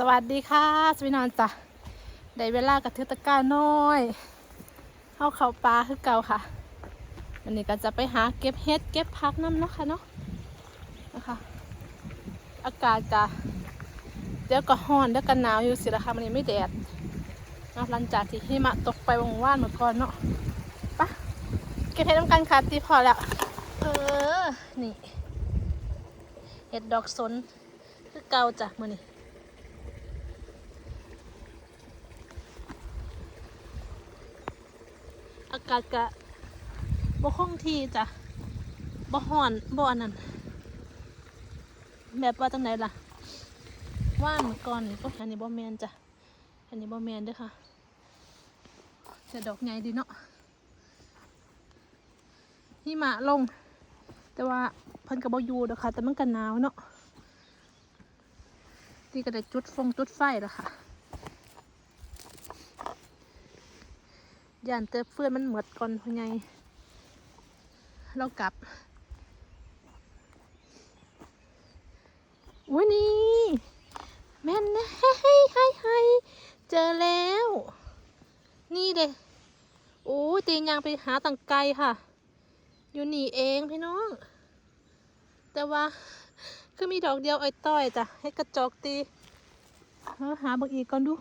สวัสดีค่ะสวีนอนจ้ะได้เวลากับเทศกาน้อยเข้าเขาปลาคือเก่าค่ะวันนี้ก็จะไปหาเก็บเห็ดเก็บพักน้ำเนาะค่ะเนาะนะคะ อากาศจะเดี๋ยวก็ร้อนเดี๋ยวก็หนาวอยู่สิละค่ะวันนี้ไม่แดดเนาะหลังจากที่หิมะตกไปวงว่านเมื่อก่อนเนาะปะเก็บเห็ดน้ำกันค่ะตีพอแล้วเออนี่เห็ดดอกสนคือเก่าจ้ะมือนี้ อา กาศกะบ่คงที่จ้ะบ่ฮ้อนบ่อันนั้นแบบว่าจังไหนล่ะว่านก่อนก็อันนี้บ่แมนจ้ะอันนี้บ่แมนด้อค่ะแต่ดอกใหญ่ดีเนาะหิมะลง แต่ว่าเพิ่นก็บบ่อยู่ด้อค่ะ แต่มันก็หนาวเนาะที่ก็ได้จุดฟงจุดไฟแล้วค่ะ ย่านเตอเฟื่อนมันเหมดก่อนพอไงเรากลับวันนี้แม่นนะให้ให้ให้เจอแล้ว นี่เด้โอ้ตีนยางไปหาตังไกลค่ะ อยู่หนีเองพี่น้อง แต่ว่าคือมีดอกเดียวไอ้ต้อยจ้ะให้กระจอกตีเออหาบักอีกก่อนดู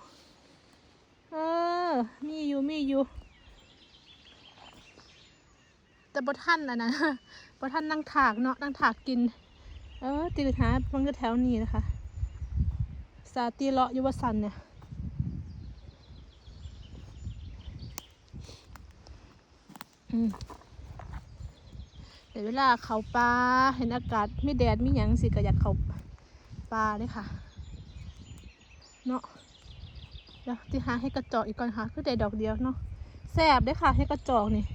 เออ มีอยู่มีอยู่ แต่บท่านอะนะบท่านนั่งถากเนาะนั่งถากกิน เออตีหาบางแถวนี้นะคะ สาตีเลาะยุวสันเนี่ยเดี๋ยวเวลาเขาปลาเห็นอากาศไม่แดดไม่หยังสิก็อยากเขาปลาเลยค่ะ เนาะเดี๋ยวที่หาให้กระจอกอีกก่อนค่ะคือได้ดอกเดียวเนาะแสบด้วยค่ะให้กระจอกนี่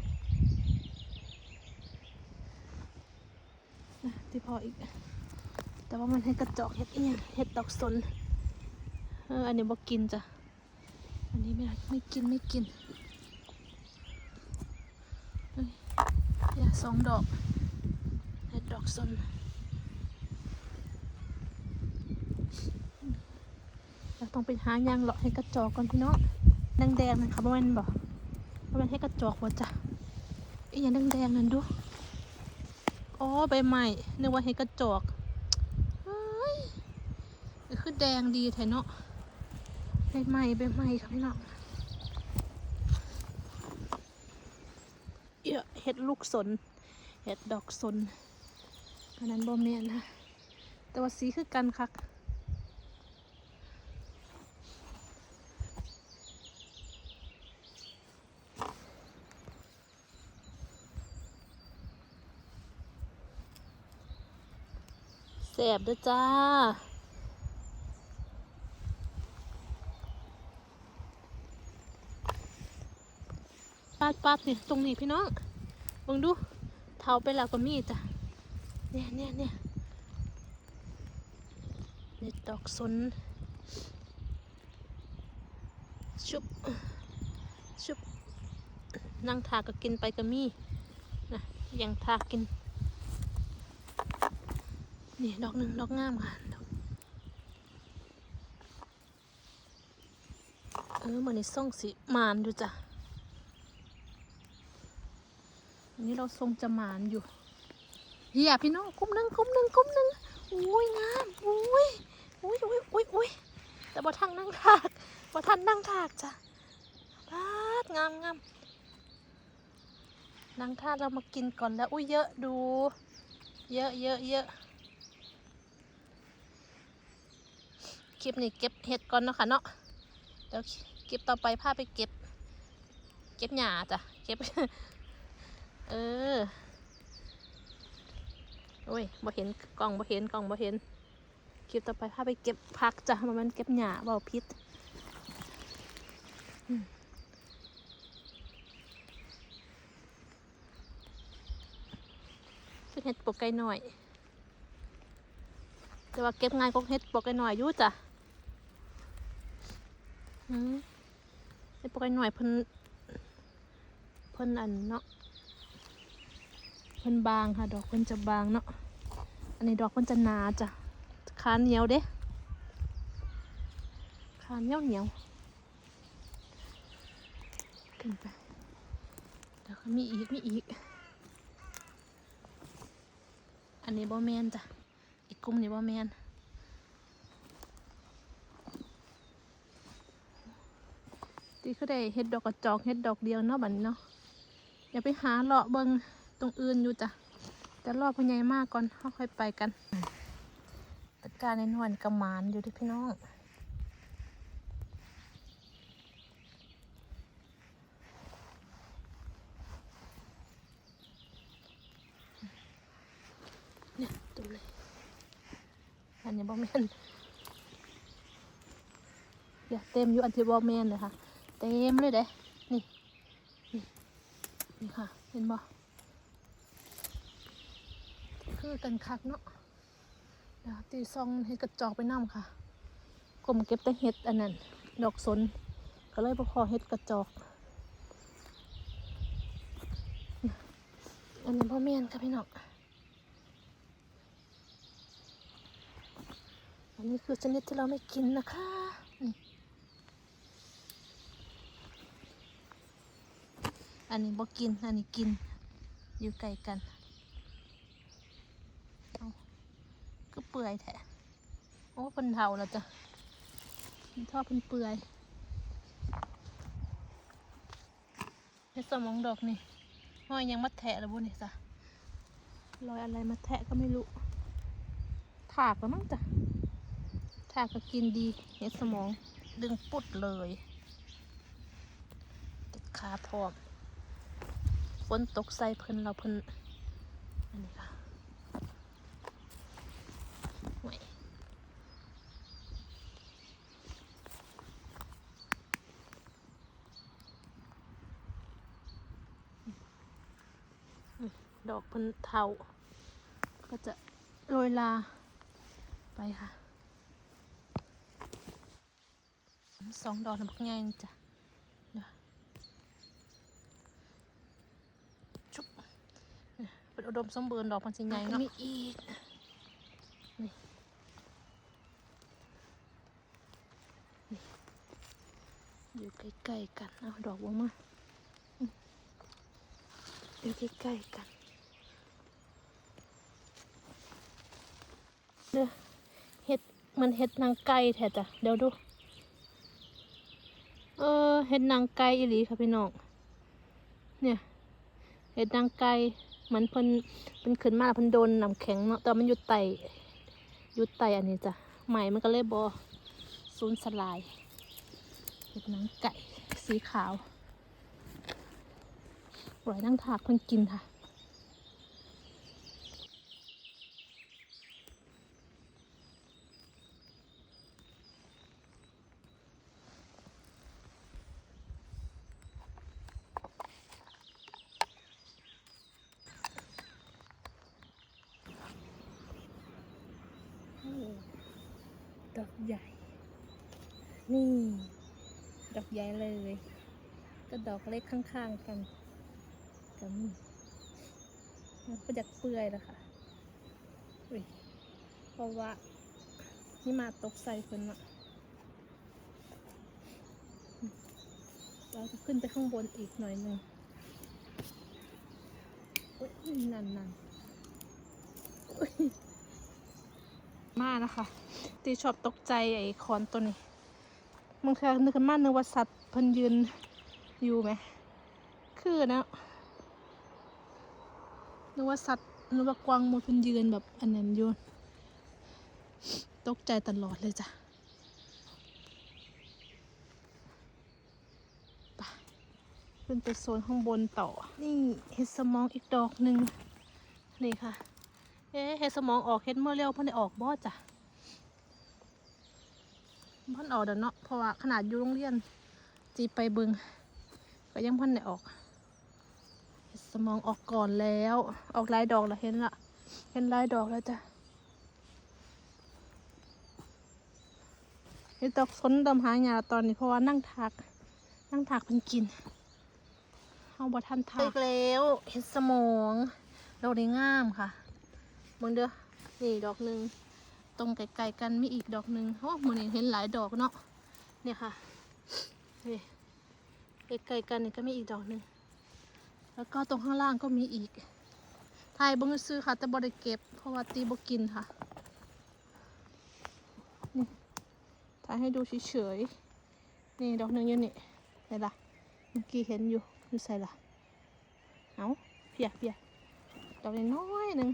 นะที่พออีก แต่ว่ามันให้กระจอกเห็ดเอียงเห็ดดอกสนเอออันนี้บอกกินจ้ะอันนี้ไม่ไม่กินไม่กินอย่าสองดอกเห็ดดอกสนเราต้องไปหายางเลาะให้กระจอกก่อนพี่น้องแดงๆนะคะบ่แม่นบอกบ่แม่นให้กระจอกบ่จ้ะอีหยังแดงๆนั่นดู อ๋อใบใหม่นึกว่าเห็ดกระจอกเฮ้ยคือแดงดีแท้เนาะใบใหม่ใบใหม่ค่ะพี่น้องเอะเห็ดลูกสน เห็ดดอกสนอันนั้นบ่แม่นนะ แต่ว่าสีคือกันคัก แสบด้อจ้าปาดปาดนี่ตรงนี้พี่น้องเบิ่งดู เท้าไปแล้วก็มีจ้ะ เนี่ยเนี่ยเนี่ยเด็ดดอกสน ชุบ ชุบ นั่งทาก็กินไปก็มีนะยังทากิน นี่ดอกหนึ่งดอกงามค่ะเออมันนี่ส่งสีมานอยู่จ้ะอันนี้เราทรงจะมานอยู่เฮียพี่น้องกุ้มหนึ่งกุ้มหนึ่งกุ้มหนึ่งอุ้ยงามอุ้ยอุ้ยอุ้ยอุ้ยอุ้ยแต่บ่ทันนั่งถากบ่ทันนั่งถากจ้ะพาดงามงามนั่งทากเรามากินก่อนแล้วอุ้ยเยอะดู เยอะเยอะเยอะ คลิปนี้เก็บเห็ดก่อนเนาะค่ะเนาะเดี๋ยวคลิปต่อไปพาไปเก็บ เก็บหญ้าจ้ะเก็บ เออโอ้ยบ่เห็นกล่องบ่เห็นกล่องบ่เห็นคลิปต่อไปพาไปเก็บผักจ้ะมันเก็บหญ้าเบาพิษเป็นเห็ดปกไก่หน่อย แต่ว่าเก็บง่ายก็เฮ็ดปกไอ้หน่อยอยู่จ้ะ อืมเฮ็ดปอกอ้หน่อยเพิ่นเพิ่นอันเนาะเพิ่นบางค่ะ ดอกเพิ่นจะบางเนาะอันนี้ดอกเพิ่นจะหนาจ้ะขานเหนียวเด้ขานเหนียวเหนียวขึ้นไปเดี๋ยวมีอีกมีอีก อันนี้บอแมนจ้ะอีกกลุ่มนี้บอแมน ตีก็ได้เฮ็ดดอกกระจอกเฮ็ดดอกเดียวเนาะบัดนี้เนาะอย่าไปหาเลาะเบิงตรงอื่นอยู่จ้ะแต่รอบพญายมากก่อนเขาค่อยไปกันตะการในนวลกระมานอยู่ที่พี่น้องเนี่ยดูเลยอันนี้บอแมนเดี๋ยวเต็มอยู่อันที่บอแมนเลยค่ะ เต็มเลยเด้นี่นี่ นี่ค่ะ เห็นบ่คือกันคักเนาะเดี๋ยวตีซองเห็ดกระจอกไปน้ำค่ะกลมเก็บแต่เห็ดอันนั้น ดอกสน ก็เลยพอเห็ดกระจอก อันนี้บอแมนค่ะพี่น้อง อันนี้คือชนิดที่เราไม่กินนะคะนี่ อันนี้บ่กิน อันนี้กิน อยู่ไกลกันก็เปื่อยแท้โอ้เป็นเทาแล้วจ้ะมันทอดเป็นเปื่อยในสมองดอกนี่ห้อยยังมัดแทะแล้วบุนี่จ้ะรอยอะไรมาแทะก็ไม่รู้ ถากแล้วมั้งจ้ะถ้าก็กินดีเห็ดสมองดึงปุดเลย ติดขาพร้อม ฝนตกใส่เพิ่นเราเพิ่นอันนี้ค่ะดอกเพิ่นเทาก็จะโรยลาไปค่ะสองดอกนะพักง่ายจ้ะเดี๋ยวชุบ เนี่ยเป็นอุดมสมบูรณ์ดอกมันสิใหญ่เนาะมีอีกนี่นี่อยู่ใกล้ๆกัน เอาดอกบัวมาอืมอยู่ใกล้ๆกันเด้อเห็ดมันเห็ดนางไก่แท้จ้ะเดี๋ยวดู เออเห็ดนางไก่อีหลีค่ะพี่น้อง เนี่ย เห็ดนางไก่ เหมือนเพิ่นเพิ่นขึ้นมาแล้วเพิ่นโดนน้ำแข็งเนาะแต่มันอยู่ไตอยู่ไตอันนี้จ้ะใหม่มันก็เลยบอซูนสลายเห็ดนางไก่สีขาวปล่อยนั่งถากเพิ่นกินค่ะ โอ้ด อกใหญ่ นี่ ดอกใหญ่เลย ก็ดอกเล็กข้างๆกันกันมันก็จะเปื่อยแล้วค่ะอุ้ยเพราะว่านี่มาตกใส่คนเนาะเราจะขึ้นไปข้างบนอีกหน่อยหนึ่งอุ้ยนั่นนั่นมากนะคะ ตีชอบตกใจไอ้คอนตัวนี้บางครั้งนึกขึ้นมานึกว่าสัตว์พันยืนอยู่ไหม คือนะนึกว่าสัตว์นึกว่ากวางมูพันยืนแบบอันนั้นอยู่ตกใจตลอดเลยจ้ะไปขึ้นไปโซนข้างบนต่อ นี่เห็ดสมองอีกดอกหนึ่งนี่ค่ะ เอ๊ะเฮ็ดสมองออกเฮ็ดเมื่อเร็วเพิ่นได้ออกบ่จ้ะ พ่นออกเดี๋ยวเนาะเพราะว่าขนาดอยู่โรงเรียนจีไปเบิงก็ยังพ่นได้ออกสมองออกก่อนแล้ว ออกลายดอกแล้วเห็นละเห็นลายดอกแล้วจ้ะเฮ็ดดอกสนดำหางยาตอนนี้เพราะว่านั่งถัก นั่งถักเพิ่นกินเฮาบ่ทันถักอีกแล้วเฮ็ดสมองดอกนี้งามค่ะมึงเด้อนี่ดอกหนึ่ง ตรงไกลๆกันมีอีกดอกหนึ่งโอ้มือนี้เห็นหลายดอกเนาะเนี่ยค่ะนี่ใกล้ๆกันนี่ก็มีอีกดอกหนึ่งแล้วก็ตรงข้างล่างก็มีอีกถ่ายบิ้งซื้อค่ะ แต่บ่ได้เก็บ เพราะว่าตีบกินค่ะนี่ถ่ายให้ดูเฉยๆนี่ดอกหนึ่งอยู่นี่ไหนล่ะเมื่อกี้เห็นอยู่อยู่ใส่ล่ะเอาเพียเพียดอกน้อยหนึ่ง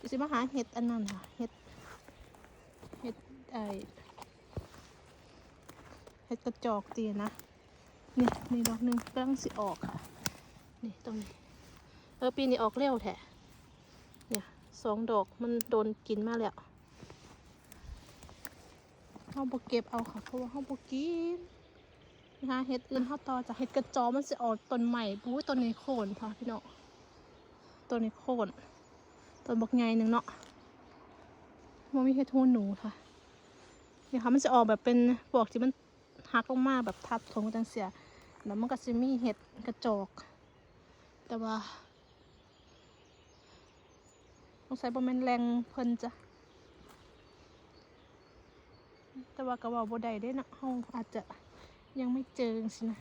จะสิมาหาเห็ดอันนั้นค่ะเห็ด ไอเห็ดกระจอกตีนะนี่นี่ดอกหนึ่งกำลังสิออกค่ะ นี่ตรงนี้ เออปีนี้ออกเร็วแท้เนี่ยสองดอกมันโดนกินมาแล้วเขาบกเก็บเอาค่ะ เพราะว่าเขาบกกินนะคะเห็ดอื่นเขาต่อจากเห็ดกระจอมันจะออกต้นใหม่ปุ้ยต้นนี้โคนค่ะพี่เน้องต้นนี้โคนต้นบกไงหนึ่งเนาะมันมีเห็ดหูหนูค่ะ นี่ค่ะมันจะออกแบบเป็นพวกที่มันหักลงมาแบบทับทงจังเสีย แล้วมันก็จะมีเห็ดกระจอก แต่ว่าสงสัยบ่แม่นแรงเพิ่นจ้ะแต่ว่าก็เว่าบ่ได้ด้นะเฮาอาจจะยังไม่เจอจังซี่นะ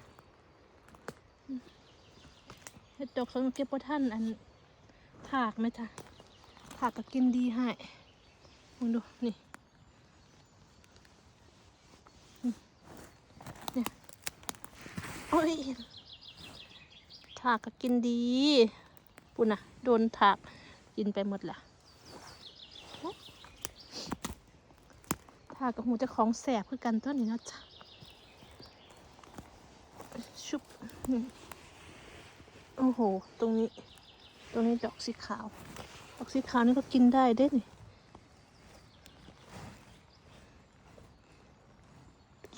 เฮ็ดดอกสังเก็บบ่ทันอันถากไหมจ้ะถากก็กินดีให้มึงดูนี่ โอ้ยถากก็กินดีปุ่นนะโดนถากกินไปหมดละถากกับหูจะของแสบคือกันตัวนี้นะจ้ะชุบโอ้โห ตรงนี้ ตรงนี้ดอกสีขาว ดอกสีขาวนี่ก็กินได้เด้นี่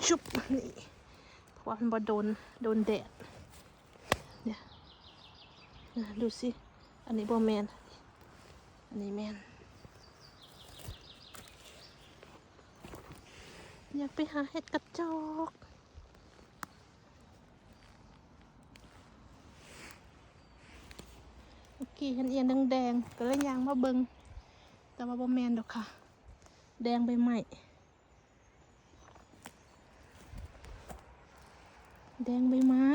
ชุบนี่ เพราะว่า มันบ่โดนโดนแดดเนี่ยดูสิอันนี้บ่แมนอันนี้แมนอยากไปหาเห็ดกระจอกเมื่อกี้เห็นเอียนแดงๆก็เลยยางมาเบิงแต่ว่าบ่แมนดอกค่ะ แดงใบใหม่ ดงใบไม้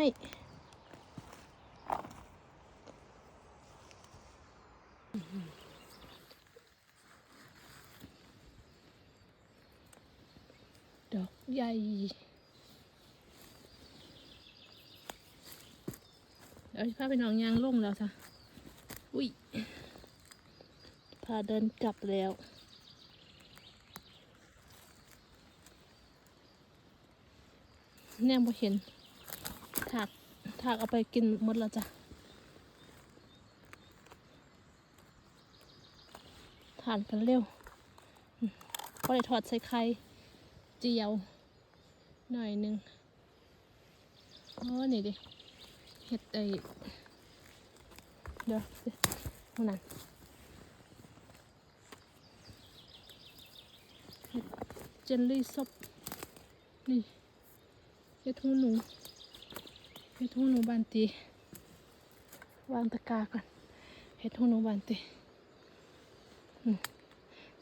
ดอกใหญ่เดี๋ยวพาไปหนองยางลงแล้วจ้ะอุ้ย พาเดินกลับแล้วแนมบ่เห็น ถากเอาไปกินหมดแล้วจ้ะทานกันเร็วก็เลยถอดใส่ไข่เจียว หน่อยหนึงอ๋อนี่ดิเห็ดไอเดี๋ยวเดี๋ยวเอานั่นเจลลี่ซบนี่เฮ็ดหูหนู เฮ็ดหูหนูบานตีวางตะกาก่อนเฮ็ดหูหนูบานตี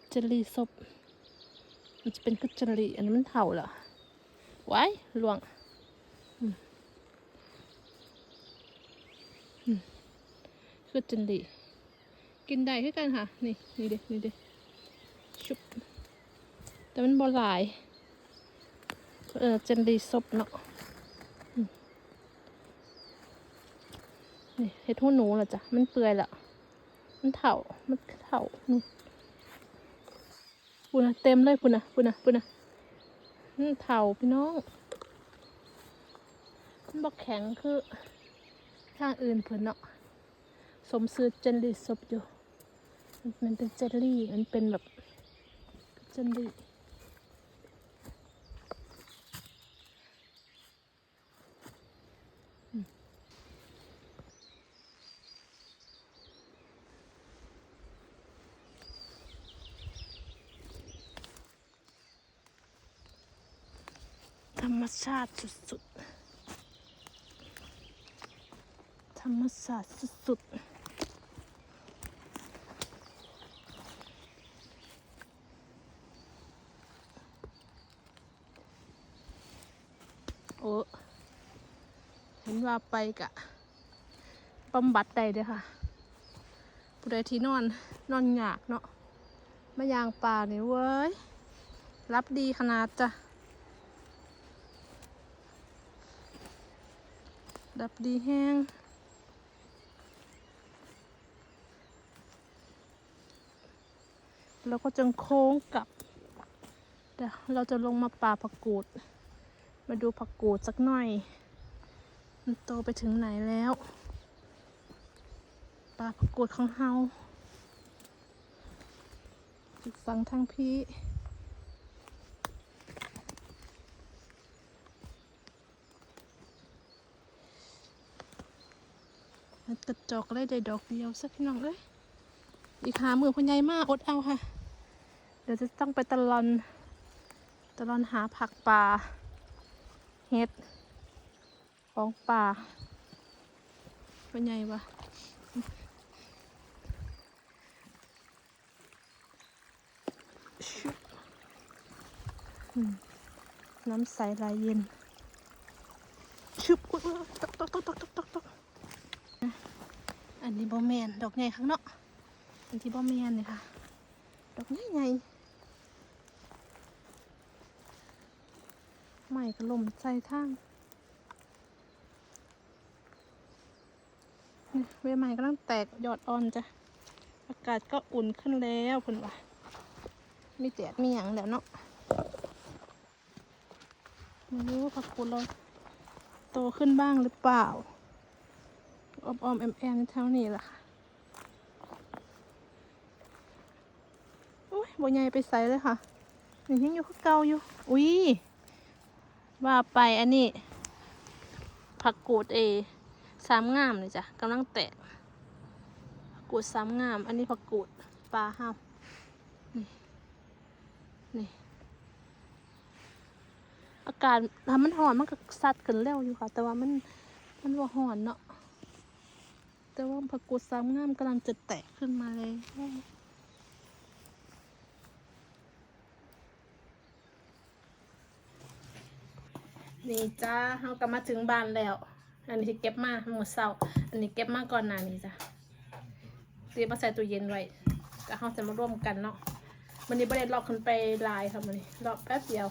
เจลลี่ซบมันจะเป็นคือเจลลี่อันนี้มันเถ่าเหรอไว้หลวงอืมอืมคือเจลลี่กินได้คือกันค่ะ นี่นี่เด็นี่เด็ชุบแต่มันบ่หลายเออเจนดีซบเนาะอืม นี่เห็ดหูหนูเหรอจ้ะ มันเปื่อยละ มันเถามันเถานี่ปุ่นนะเต็มเลยปุ่นนะปุ่นนะปุ่นนะมันเถาพี่น้อง มันบอกแข็งคือทางอื่นเพิ่นเนาะ สมซื้อเจนดีซบอยู่ มันเป็นเจลลี่ มันเป็นแบบเจลลี่ ธรรมชาติสุดๆ ธรรมชาติสุดๆโอ้เห็นว่าไปกะบำบัดใดเด้ค่ะผู้ใดที่นอนนอนหยากเนาะมะยางป่าเนี่เว้ย รับดีขนาดจ้ะ รับดีแห้งแล้วก็จึงโค้งกลับเดี๋ยวเราจะลงมาป่าผักกูด มาดูผักกูดสักหน่อย มันโตไปถึงไหนแล้ว ป่าผักกูดของเฮาฝั่งทางพี่ กระจอกเลยได้ดอกเดียวสักพี่น้องเอ้ยอีกหามือคุณยายมากอดเอาค่ะ เดี๋ยวจะต้องไปตะลอนตะลอนหาผักป่าเห็ดของป่าเป็นไงวะชุบน้ำใสลายเย็นชุบอุ๊ยอุ๊ยตกตกตกตกตกตกตก อันนี้บอแมนดอกใหญ่ข้างนอกอันที่บอแมนเนี่ยค่ะ ดอกใหญ่ใหญ่ใหม่กระลมใจทางนี่เวใหม่กำลังแตกยอดอ่อนจ้ะ อากาศก็อุ่นขึ้นแล้วคุณว่ามีแดดมีหยังแล้วเนาะไม่รู้ว่าผักกูดเราโตขึ้นบ้างหรือเปล่า ออมออมแอมแอมเท่านี้แหละค่ะโอ้ยบัวใหญ่ไปใส่เลยค่ะนี่ยังอยู่คือเก่าอยู่ อุ้ยว่าไปอันนี้ ผักกูดเอสามงามเลยจ้ะกำลังแตกผักกูดสามงาม อันนี้ผักกูดปลาห้าวนี่นี่อากาศถ้ามันหอนมันก็สัดขึ้นเร็วอยู่ค่ะ แต่ว่ามันมันว่าหอนเนาะ แต่ว่าผักกูดสามงามกำลังจะแตกขึ้นมาเลยนี่จ้าเราก็มาถึงบ้านแล้ว อันนี้ที่เก็บมาหมดเศร้า อันนี้เก็บมาก่อนหน้านี้จ้ะเตรียมมาใส่ตู้เย็นไว้ก็เราจะมาร่วมกันเนาะวันนี้ประเด็นลอกขึ้นไปลายค่ะวันนี้ลอกแป๊บเดียว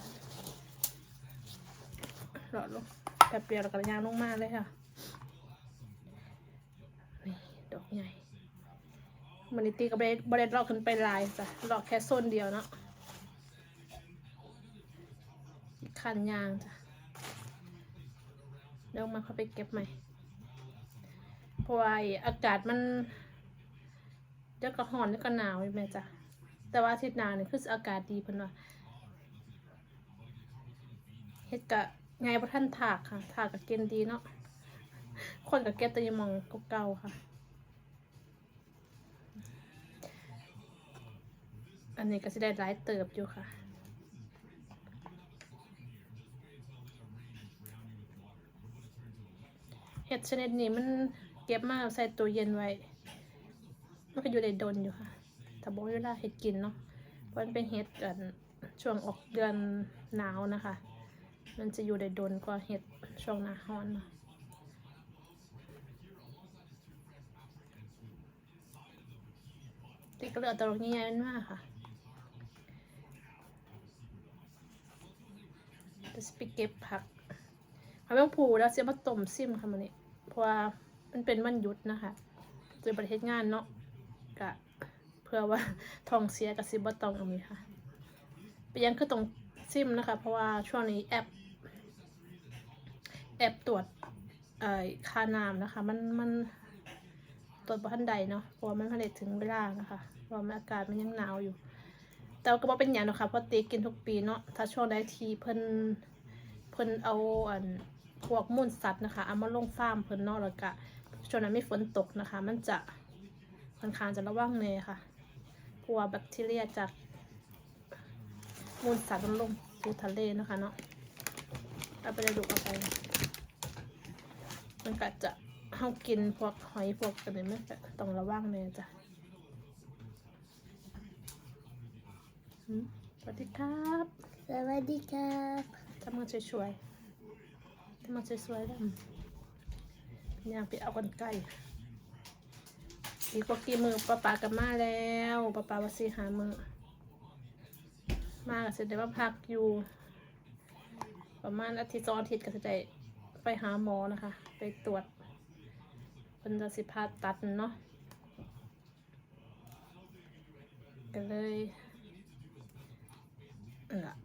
ลอกลงแป๊บเดียวแล้วก็ย่างลงมาเลยค่ะ ดอกใหญ่มันตีกับบเด็นบเด็นลอกขึ้นไปลายจ้ะลอกแค่โซนเดียวเนาะขันยางจ้ะเดี๋ยวมาเขาไปเก็บใหม่เพราะว่าไอ้อากาศมันเดี๋ยวก็ร้อนเดี๋ยวก็หนาวอยู่แม่จ้ะแต่ว่าอาทิตย์หนาวนี่ยคืออากาศดีเพิ่นว่าเฮ็ดกะไงบ่ทันถากค่ะถากกะเกณฑ์ดีเนาะคนกะเก็บแต่ยังมองเก่าๆค่ะ อันนี้ก็สิได้หลายเติบอยู่ค่ะ เห็ดชนิดนี้มันเก็บมาใส่ตู้เย็นไว้ มันก็อยู่ในดนอยู่ค่ะถ้าบอกเวลาเห็ดกินเนาะ เพราะมันเป็นเห็ดกันช่วงออกเดือนหนาวนะคะ มันจะอยู่ในดนกว่าเห็ดช่วงหน้าร้อนเนาะติกเลือแตลกใหญ่ๆมันมากค่ะ จะไปเก็บผักเอาแมงผูแล้วเสียมาต้มซิมค่ะมันนี้เพราะว่ามันเป็นวันหยุดนะคะจะประเทศงานเนาะกะเพื่อว่าทองเสียกับซิบตองเอามีค่ะไปยังคือตรงซิมนะคะ เพราะว่าช่วงนี้แอป แอปตรวจเอ่อค่าน้ำนะคะ มันมันตรวจบ่ทันใดเนาะเพราะว่ามันผลิตถึงเวลานะคะเพราะมันอากาศมันยังหนาวอยู่ แต่ก็บ่เป็นอย่างนะคะเพราะตีกินทุกปีเนาะถ้าช่วงใดทีเพิ่น พิ่นเอาอันพวกมูลสัตว์นะคะเอามาลงฟาร์มเพิ่นนอกแล้วก็ช่วงนั้นไม่ฝนตกนะคะ มันจะค่อนข้างจะระวังเลยค่ะพว่าแบคทีเรียจากมูลสัตว์มันลงสู่ทะเลนะคะเนาะเอาไปเลยดูเอาไปมันก็จะเฮากินพวกหอยพวกกันเลยมันก็ต้องระวังเลยจ้ะสวัสดีครับ สวัสดีครับ ทำงานสวยๆทำงานสวยๆแล้วย่างไปเอากันไก่อีกว่ากี่มือป้าปากับมาแล้วป้าปาวาสิหามือมากเสร็จได้ว่าพักอยู่ ประมาณอาทิตย์สองอาทิตย์ก็จะได้ไปหาหมอนะคะ ไปตรวจเป็นจะสิพาตัดเนาะก็เลย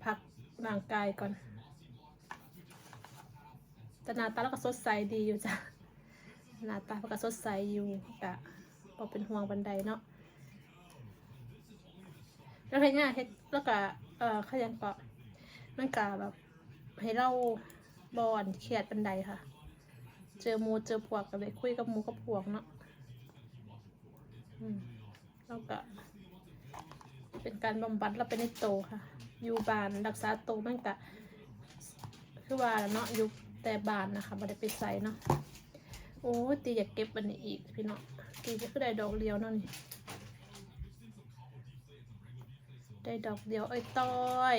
พักร่างกายก่อน แต่หน้าตาเราก็สดใสดีอยู่จ้ะหน้าตาเราก็สดใสอยู่กะพอเป็นห่วงบันไดเนาะแล้วเฮ็ดงานเฮ็ดแล้วก็เอ่อขยันเปาะมันกะแบบให้เราบอนเครียดบันไดค่ะ เจอมูเจอพวกก็เลยคุยกับมูกับพวกเนาะอืมแล้วก็เป็นการบำบัดเราไปในโตค่ะ อยู่บ้านรักษาโตมันกะคือว่าเนาะอยู่ แต่บานนะคะไม่ได้ไปใส่เนาะโอ้ตีอยากเก็บอันนี้อีกพี่เนาะตีจะคือได้ดอกเดียวเนาะนี่ได้ดอกเดียวไอ้ต้อย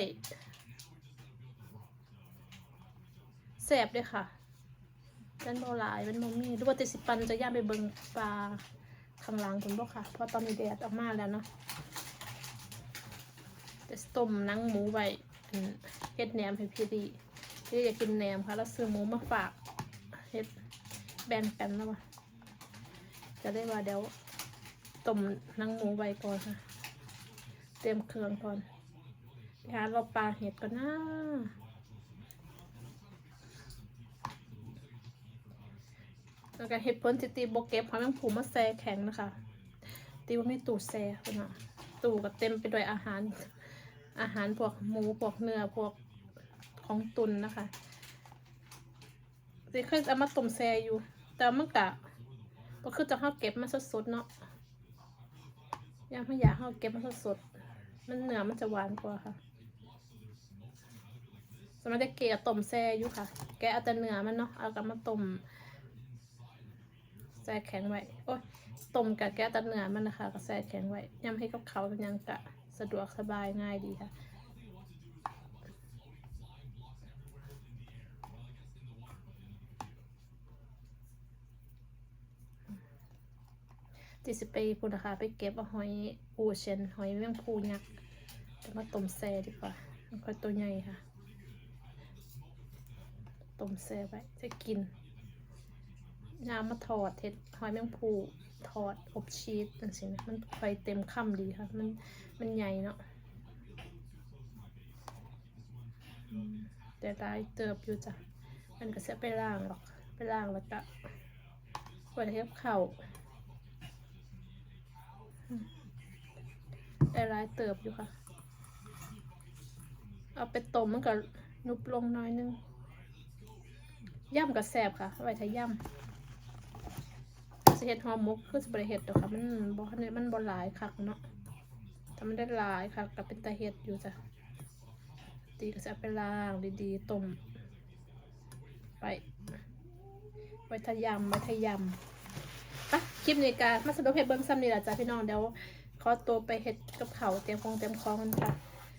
แสบเลยค่ะมันโบหลายมันโมมีหรือว่าติสิปันจะย่าไปเบิงปลาข้างหลังผมบอกค่ะ เพราะตอนนี้แดดออกมาแล้วเนาะจะต้มนังหมูไว้เฮ็ดแหนมให้พี่ดี ที่อยากกินแหนมค่ะ แล้วซื้อหมูมาฝากเฮ็ดแบ่งกันแล้วว่ะจะได้ว่าเดี๋ยวต้มนังหมูไว้ก่อนค่ะ เตรียมเครื่องก่อนไปหาเราปลาเห็ดก่อนนะแล้วก็เห็ดพ้นจิตีโบเก็บเพราแมงผูมาแซ่แข็งนะคะ ตีว่าไม่ตู้แซ่คุณน่ะตู้ก็เต็มไปด้วยอาหาร อาหารพวกหมูพวกเนื้อพวก ของตุนนะคะสิเคยเอามาต้มแซ่อยู่ แต่มันกะก็คือจะเข้าเก็บมาสดๆเนาะยังไม่อยากเข้าเก็บมาสดๆมันเนื้อมันจะหวานกว่าค่ะสมัยเด็กเกะต้มแซ่อยู่ค่ะ แกะเอาแต่เนื้อมันเนาะเอากลับมาต้มแซ่แข็งไว้โอ้ยต้มกับแกะแต่เนื้อมันนะคะก็แซ่แข็งไว้ยำให้กับเขาเป็นยังกะสะดวกสบายง่ายดีค่ะ ที่สิไปพูนะคะไปเก็บเอาหอยอูเชนหอยแมงภูยักษ์จะมาต้มแซ่ดีกว่ามันค่อตัวใหญ่ค่ะต้มแซ่ไว้จะกินน้ำมาทอดเห็ดหอยแมงภูทอดอบชีสจังสินะมันไฟเต็มค่ำดีค่ะ มันมันใหญ่เนาะแต่ได้เติบอยู่จ้ะมันก็จะไปล่างหรอก ไปล่างแล้วก็ไว้ให้กับข้า ได้ร้ายเติบอยู่ค่ะ เอาไปต้มมันก็นุบลงน้อยนึง ย่ำกับแสบค่ะ ไว้ถ้าย่ำสเห็ดหอมมุกคือสบริเห็ดดอกค่ะมันบ่ทันได้มันบ่หลายคักเนาะถ้ามันได้หลายค่ะกับเป็นตาเห็ดอยู่จ้ะตีก็จะเอาไปล้างดีๆต้มไปไว้ทะยำไว้ทะยำอะ คลิปนี้การมาสรุปให้เบิ้งซ้ำนี่แหละจ้ะพี่น้องเดี๋ยวขอตัวไปเห็ดกับเขาเตรียมคงเตรียมคองกันค่ะ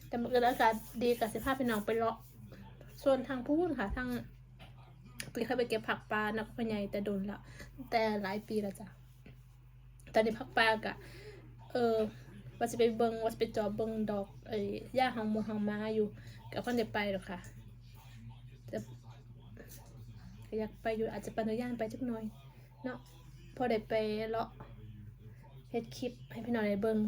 แต่เมื่อกี้อากาศดีกับสิภาพพี่น้องไปเลาะส่วนทางพูนค่ะทางปีเคยไปเก็บผักปลานักพญายแต่โดนละแต่หลายปีแล้วจ้ะตอนนี้ผักปลากะเออว่าจะไปเบิงว่าจะไปจอบเบิงดอกไอ้หญ้าหางมงหางม้าอยู่กับคนเด็ไปหรอกค่ะแต่ก็อยากไปอยู่อาจจะปันย่านไปจักหน่อยเนาะ พอได้ไปเลาะเฮ็ดคลิปให้พี่น้องได้เบิ่ง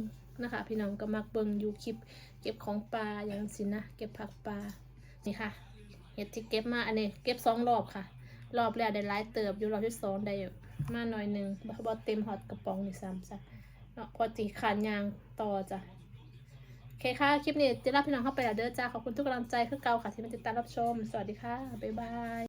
นะคะ พี่น้องก็มักเบิ่งอยู่คลิป เก็บของปลาอย่างสินะเก็บผักปลานี่ค่ะเห็ดที่เก็บมาอันนี้เก็บสองรอบค่ะ รอบแรกได้หลายเติบอยู่รอบที่สองได้มาหน่อยหนึ่งบ่บ่เต็มฮอตกระป๋องนี่ซ้ำจ้ะเนาะพอตีขานยางต่อจ้ะโอเคค่ะ คลิปนี้จะรับพี่น้องเข้าไปแล้วเด้อจ้าขอบคุณทุกกำลังใจคือเก่าค่ะที่มาติดตามรับชม สวัสดีค่ะ บ๊ายบาย